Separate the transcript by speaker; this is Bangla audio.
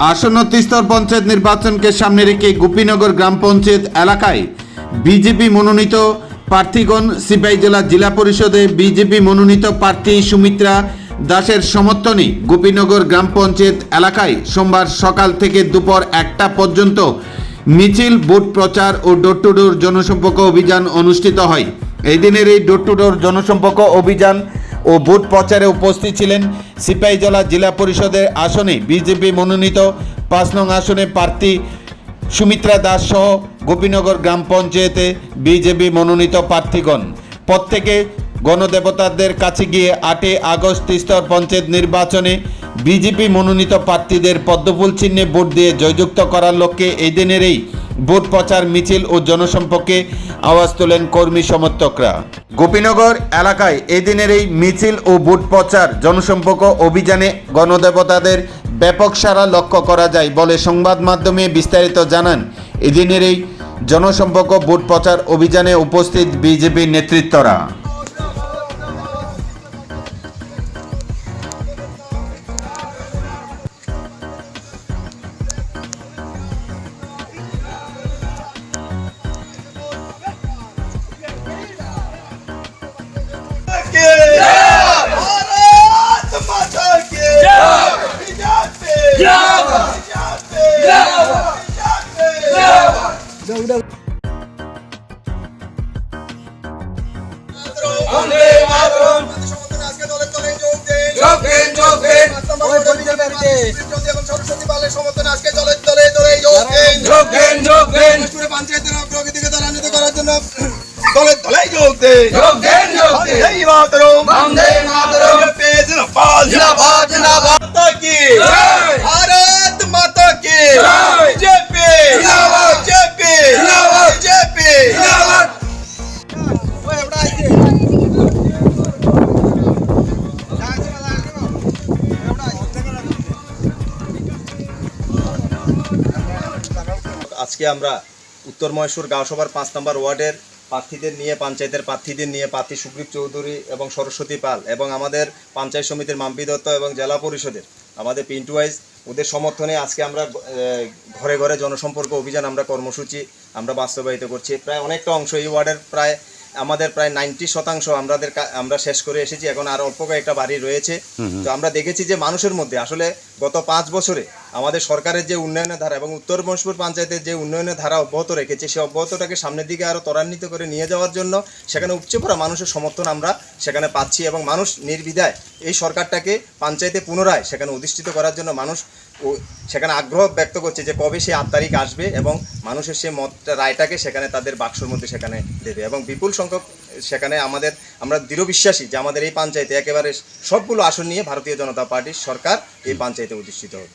Speaker 1: আসন্ন তিস্তর পঞ্চায়েত নির্বাচনকে সামনে রেখে গোপীনগর গ্রাম পঞ্চায়েত এলাকায় বিজেপি মনোনীত প্রার্থীগণ সিপাহী জেলা জেলা পরিষদে বিজেপি মনোনীত প্রার্থী সুমিত্রা দাসের সমর্থনে গোপীনগর গ্রাম পঞ্চায়েত এলাকায় সোমবার সকাল থেকে দুপুর একটা পর্যন্ত মিছিল, ভোট প্রচার ও ডোর টু ডোর জনসম্পর্ক অভিযান অনুষ্ঠিত হয়। এই দিনের এই ডোর টু ডোর জনসম্পর্ক অভিযান ও ভোট প্রচারে উপস্থিত ছিলেন সিপাহীজলা জেলা পরিষদের আসনে বিজেপি মনোনীত পাঁচ নং আসনে প্রার্থী সুমিত্রা দাস সহ গোপীনগর গ্রাম পঞ্চায়েতে বিজেপি মনোনীত প্রার্থীগণ। প্রত্যেকে গণদেবতাদের কাছে গিয়ে আটই আগস্ট তিস্তর পঞ্চায়েত নির্বাচনে বিজেপি মনোনীত প্রার্থীদের পদ্মফুল চিহ্নে ভোট দিয়ে জয়যুক্ত করার লক্ষ্যে এই দিনের এই ভোট প্রচার, মিছিল ও জনসম্পর্কে আওয়াজ তোলেন কর্মী সমর্থকরা। গোপীনগর এলাকায় এদিনের এই মিছিল ও ভোট প্রচার, জনসম্পর্ক অভিযানে গণদেবতাদের ব্যাপক সারা লক্ষ্য করা যায় বলে সংবাদ মাধ্যমে বিস্তারিত জানান এদিনের এই জনসম্পর্ক ভোট প্রচার অভিযানে উপস্থিত বিজেপি নেতৃত্বরা।
Speaker 2: সরস্বতী পালের সমর্থনে আজকে দলে দলে দলে যোগ দেন
Speaker 3: যোগ দিন যোগ দিন
Speaker 2: পঞ্চায়েতের অগ্রগতিকে ত্বরান্বিত করার জন্য দলে দলে যোগ দেন
Speaker 3: যোগ দিন যোগ দিন
Speaker 4: আজকে আমরা উত্তর মহেশ্বর গাঁওসভার পাঁচ নম্বর ওয়ার্ডের প্রার্থীদের নিয়ে পঞ্চায়েতের প্রার্থীদের নিয়ে প্রার্থী সুগ্রীব চৌধুরী এবং সরস্বতী পাল এবং আমাদের পঞ্চায়েত সমিতির মাম্পি দত্ত এবং জেলা পরিষদের আমাদের পিন্টু ওয়াইজ ওদের সমর্থনে আজকে আমরা ঘরে ঘরে জনসম্পর্ক অভিযান আমরা কর্মসূচি আমরা বাস্তবায়িত করছি। প্রায় অনেকটা অংশ এই ওয়ার্ডের প্রায় আমাদের প্রায় নাইনটি শতাংশ আমাদের আমরা শেষ করে এসেছি এখন আর অল্প কয়েকটা বাড়ি রয়েছে। তো আমরা দেখেছি যে মানুষের মধ্যে আসলে গত পাঁচ বছরে আমাদের সরকারের যে উন্নয়নের ধারা এবং উত্তর মহেশপুর পঞ্চায়েতের যে উন্নয়নের ধারা অব্যাহত রেখেছে সেই অব্যাহতটাকে সামনের দিকে আরও ত্বরান্বিত করে নিয়ে যাওয়ার জন্য সেখানে উপচে পড়া মানুষের সমর্থন আমরা সেখানে পাচ্ছি এবং মানুষ নির্বিধায় এই সরকারটাকে পঞ্চায়েতে পুনরায় সেখানে অধিষ্ঠিত করার জন্য মানুষ ও সেখানে আগ্রহ ব্যক্ত করছে যে কবে সেই আট তারিখ আসবে এবং মানুষের সেই মত রায়টাকে সেখানে তাদের বাক্সর মধ্যে সেখানে দেবে এবং বিপুল সংখ্যক সেখানে আমাদের, আমরা দৃঢ় বিশ্বাসী যে আমাদের এই পঞ্চায়েতে একেবারে সবগুলো আসন নিয়ে ভারতীয় জনতা পার্টির সরকার এই পঞ্চায়েতে অধিষ্ঠিত হবে।